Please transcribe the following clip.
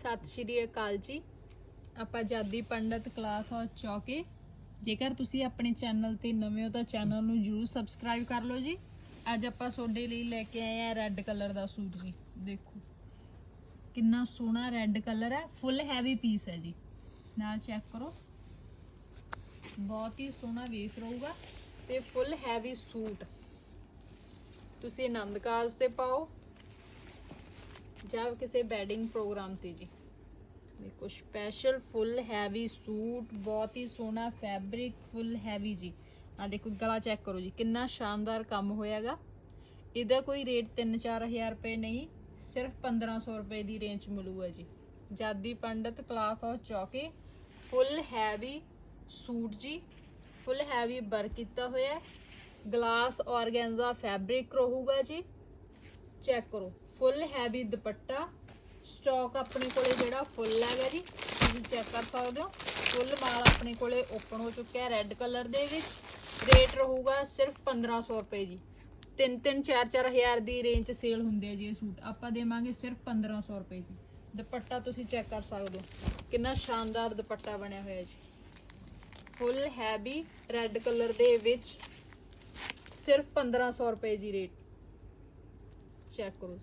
ਸਤਿ ਸ਼੍ਰੀ ਅਕਾਲ ਜੀ। ਆਪਾਂ ਜਾਦੀ ਪੰਡਤ ਕਲਾਥ ਹਾਊਸ ਚੌਕੇ। ਜੇਕਰ ਤੁਸੀਂ ਆਪਣੇ ਚੈਨਲ ਤੇ ਨਵੇਂ ਹੋ ਤਾਂ ਚੈਨਲ ਨੂੰ ਜਰੂਰ ਸਬਸਕ੍ਰਾਈਬ ਕਰ ਲਓ ਜੀ। ਅੱਜ ਆਪਾਂ ਤੁਹਾਡੇ ਲਈ ਲੈ ਕੇ ਆਏ ਆ ਰੈੱਡ ਕਲਰ ਦਾ ਸੂਟ ਜੀ। ਦੇਖੋ, ਕਿੰਨਾ ਸੋਹਣਾ ਰੈੱਡ ਕਲਰ ਹੈ। ਫੁੱਲ ਹੈਵੀ ਪੀਸ ਹੈ ਜੀ। ਨਾਲ ਚੈੱਕ ਕਰੋ। ਬਹੁਤ ਹੀ ਸੋਹਣਾ ਵੇਸ ਰਹੂਗਾ ਤੇ ਫੁੱਲ ਹੈਵੀ ਸੂਟ। ਤੁਸੀਂ ਆਨੰਦ ਕਾਰਜ ਤੇ ਪਾਓ। ਜਾਂ ਕਿਸੇ ਵੈਡਿੰਗ ਪ੍ਰੋਗਰਾਮ ਤੇ ਜੀ। ਦੇਖੋ ਸਪੈਸ਼ਲ ਫੁੱਲ ਹੈਵੀ ਸੂਟ ਬਹੁਤ ਹੀ ਸੋਹਣਾ ਫੈਬਰਿਕ ਫੁੱਲ ਹੈਵੀ ਜੀ। ਆ ਦੇਖੋ, ਗਲਾ ਚੈੱਕ ਕਰੋ ਜੀ, ਕਿੰਨਾ ਸ਼ਾਨਦਾਰ ਕੰਮ ਹੋਇਆਗਾ। ਇਹਦਾ ਕੋਈ ਰੇਟ 3-4000 ਰੁਪਏ ਨਹੀਂ, ਸਿਰਫ 1500 ਰੁਪਏ ਦੀ ਰੇਂਜ ਮਿਲੂਗਾ ਜੀ। ਜਾਦੀ ਪੰਡਤ ਕਲਾਥ ਹਾਊਸ ਚੌਕੇ ਫੁੱਲ ਹੈਵੀ ਸੂਟ ਜੀ। ਫੁੱਲ ਹੈਵੀ ਵਰਕ ਕੀਤਾ ਹੋਇਆ। ਗਲਾਸ ਆਰਗੈਂਜ਼ਾ ਫੈਬਰਿਕ ਰਹੂਗਾ ਜੀ। ਚੈੱਕ ਕਰੋ। ਫੁੱਲ ਹੈਵੀ ਦੁਪੱਟਾ। ਸਟਾਕ ਆਪਣੇ ਕੋਲੇ ਜਿਹੜਾ ਫੁੱਲ ਹੈਗਾ ਜੀ, ਤੁਸੀਂ ਚੈੱਕ ਕਰ ਸਕਦੇ ਹੋ। ਫੁੱਲ ਮਾਲ ਆਪਣੇ ਕੋਲੇ ਓਪਨ ਹੋ ਚੁੱਕਿਆ ਰੈੱਡ ਕਲਰ ਦੇ ਵਿੱਚ। ਰੇਟ ਰਹੂਗਾ ਸਿਰਫ 1500 ਰੁਪਏ ਜੀ। 3-3 4-4 ਹਜ਼ਾਰ ਦੀ ਰੇਂਜ 'ਚ ਸੇਲ ਹੁੰਦੇ ਆ ਜੀ ਇਹ ਸੂਟ। ਆਪਾਂ ਦੇਵਾਂਗੇ ਸਿਰਫ 1500 ਰੁਪਏ ਜੀ। ਦੁਪੱਟਾ ਤੁਸੀਂ ਚੈੱਕ ਕਰ ਸਕਦੇ ਹੋ। ਕਿੰਨਾ ਸ਼ਾਨਦਾਰ ਦੁਪੱਟਾ ਬਣਿਆ ਹੋਇਆ ਜੀ। ਫੁੱਲ ਹੈਵੀ ਰੈੱਡ ਕਲਰ ਦੇ ਵਿੱਚ ਸਿਰਫ 1500 ਰੁਪਏ ਜੀ ਰੇਟ শেয়ার করুন